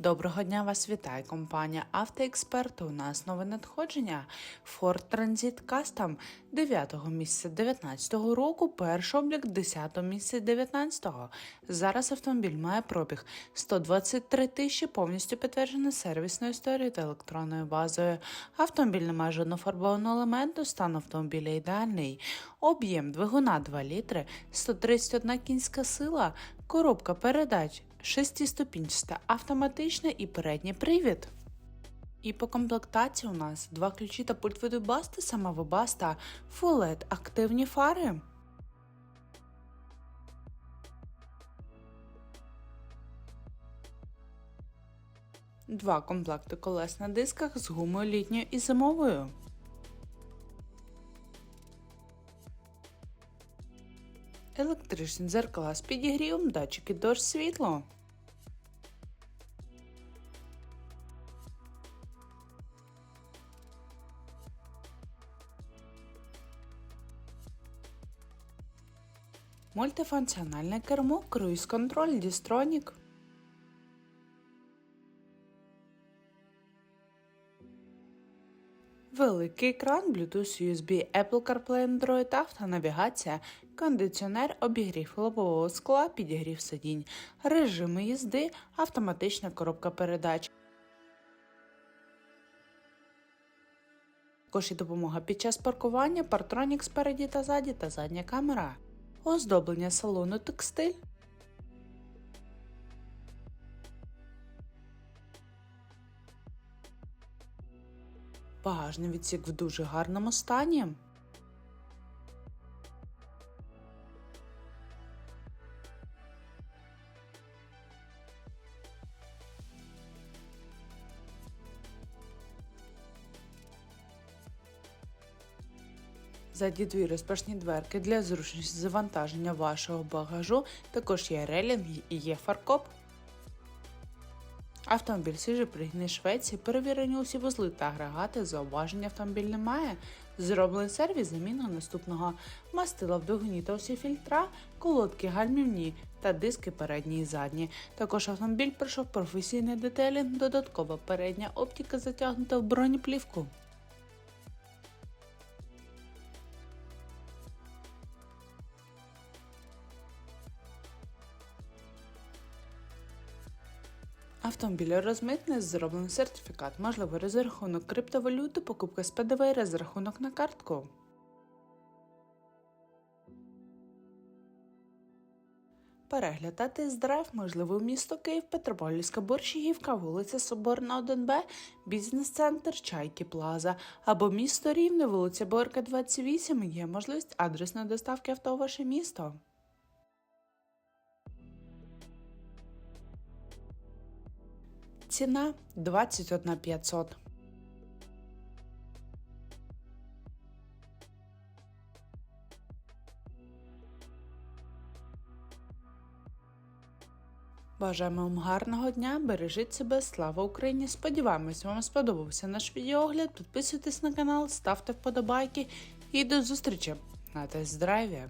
Доброго дня вас вітає компанія Автоексперт. У нас нове надходження Ford Transit Custom 9 місяця 19 року, перший облік 10 місяця 19 Зараз автомобіль має пробіг 123 тисячі, повністю підтверджений сервісною історією та електронною базою. Автомобіль не має жодного фарбованого елементу, стан автомобіля ідеальний. Об'єм двигуна 2 літри, 131 кінська сила, коробка передач. Шестиступінчаста, автоматична і передній привід. І по комплектації у нас два ключі та пульт виду басти, сама вебаста, фулет, активні фари. Два комплекти колес на дисках з гумою літньою і зимовою. Електричні дзеркала з підігрівом, датчики дощ світло. Мультифункціональне кермо, круїз-контроль, дістронік. Великий екран, Bluetooth, USB, Apple CarPlay, Android, автонавігація, кондиціонер, обігрів лобового скла, підігрів сидінь, режими їзди, автоматична коробка передач. Також і допомога під час паркування, партронік спереді та ззаді та задня камера, оздоблення салону текстиль. Багажний відсік в дуже гарному стані. Задні дві розпашні дверки для зручності завантаження вашого багажу. Також є релінг і є фаркоп. Автомобіль свіжий пригнаний Швеції, перевірені усі вузли та агрегати, зауваження автомобіль немає. Зроблений сервіс заміну наступного мастила в двигуні та усі фільтра, колодки гальмівні та диски передні і задні. Також автомобіль пройшов професійний детелінг, додаткова передня оптика затягнута в бронеплівку. Автомобіль розмитний, зроблений сертифікат, можливий розрахунок криптовалюти, покупка з ПДВ і розрахунок на картку. Перегляд та тест-драйв можливо у місто Київ, Петропавлівська Борщагівка, вулиця Соборна, 1Б, бізнес-центр Чайки Плаза або місто Рівне, вулиця Борка, 28. Є можливість адресної доставки авто у ваше місто. Ціна 21 500. Бажаємо вам гарного дня, бережіть себе, слава Україні! Сподіваємось, вам сподобався наш відеогляд. Підписуйтесь на канал, ставте вподобайки і до зустрічі на тест-драйві!